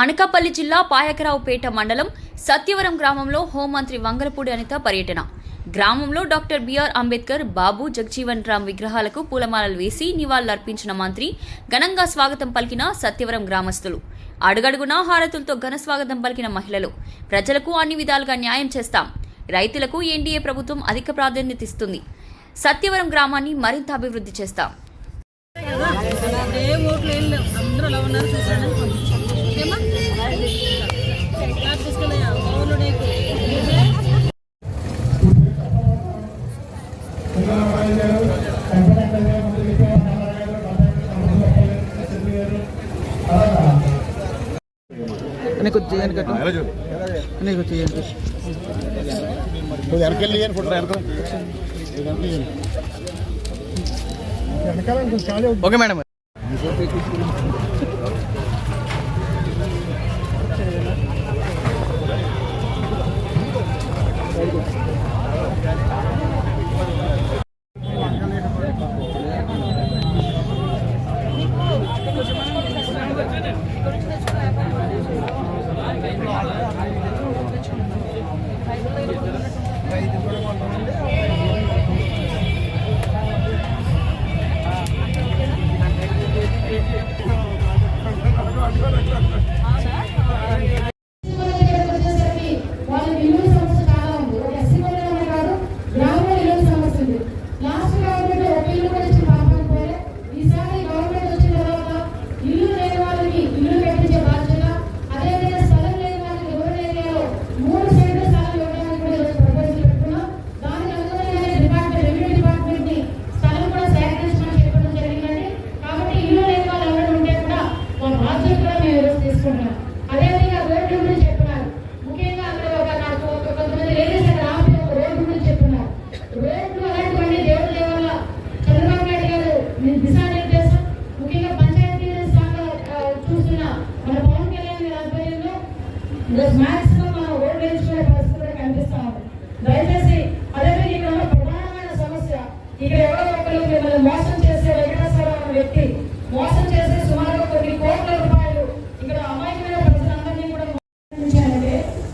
అనకాపల్లి జిల్లా పాయకరావుపేట మండలం సత్యవరం గ్రామంలో హోంమంత్రి వంగలపూడి అనిత పర్యటన. గ్రామంలో doctor B R Ambedkar Babu Jagjivan Ram విగ్రహాలకు పూలమాలలు వేసి నివాళులర్పించిన మంత్రి ఘనంగా స్వాగతం పలికిన సత్యవరం గ్రామస్తులు. అడుగడుగునా హారతులతో ఘన స్వాగతం పలికిన మహిళలు. ప్రజలకు అన్ని విధాలుగా న్యాయం చేస్తాం. రైతులకు ఎన్డీఏ ప్రభుత్వం అధిక ప్రాధాన్యత ఇస్తుంది. సత్యవరం గ్రామాన్ని మరింత అభివృద్ధి చేస్తాం. నీకు చేయను కట్టు నీకు చేయను నువ్వు వెనకెళ్ళి ఫోటో వెనకాల ఓకే మేడం తీసుకుంటున్నాం. అదేవిధంగా రోడ్ల గురించి చెప్పినారు. ముఖ్యంగా అక్కడ ఒక నాకు ఒక కొంతమంది లేడీస్ అక్కడ ఆమె ఒక రోడ్డు గురించి చెప్పినారు. రోడ్లు అలాంటివన్నీ దేవుడు దేవల్ల చంద్రబాబు నాయుడు గారు దిశానిర్దేశం ముఖ్యంగా పంచాయతీ శాఖ చూస్తున్న మన పవన్ కళ్యాణ్ గారి ఆధ్వర్యంలో మ్యాక్సిమం మనం రోడ్లు వేయించుకునే పరిస్థితి కూడా కనిపిస్తా ఉంది. దయచేసి అదేవిధంగా ఇక్కడ ఉన్న ప్రధానమైన సమస్య ఇక్కడ ఎవరో ఒకరు మిమ్మల్ని మోసం చేసే వెంకటేశ్వర వ్యక్తి మోసం చేసే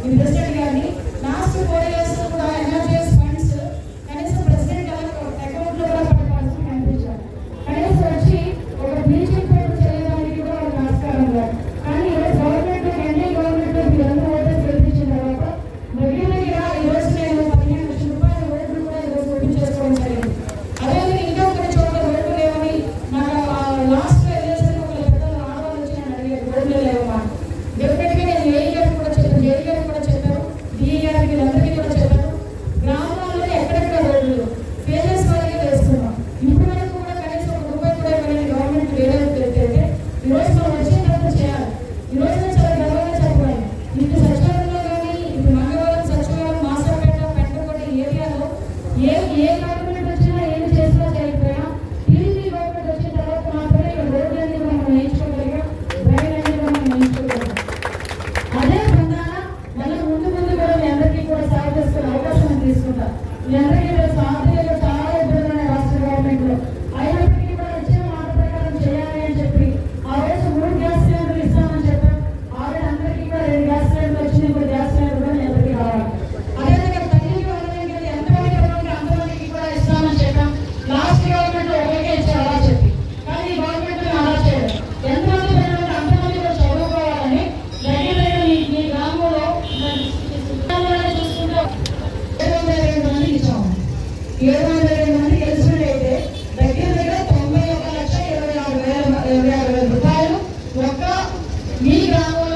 ইন্ডাস্ট্রিয়াল చేసుకునే అవకాశం తీసుకుంటారు వీళ్ళందరికీ ఈరోజు ఆంధ్రప్రదేశ్ ఏడు వందల ఎనిమిది మంది గెలిచినట్లయితే దగ్గర తొంభై ఒక లక్ష ఇరవై ఆరు వేల ఇరవై ఆరు వేల రూపాయలు. ఒక్క మీ గ్రామం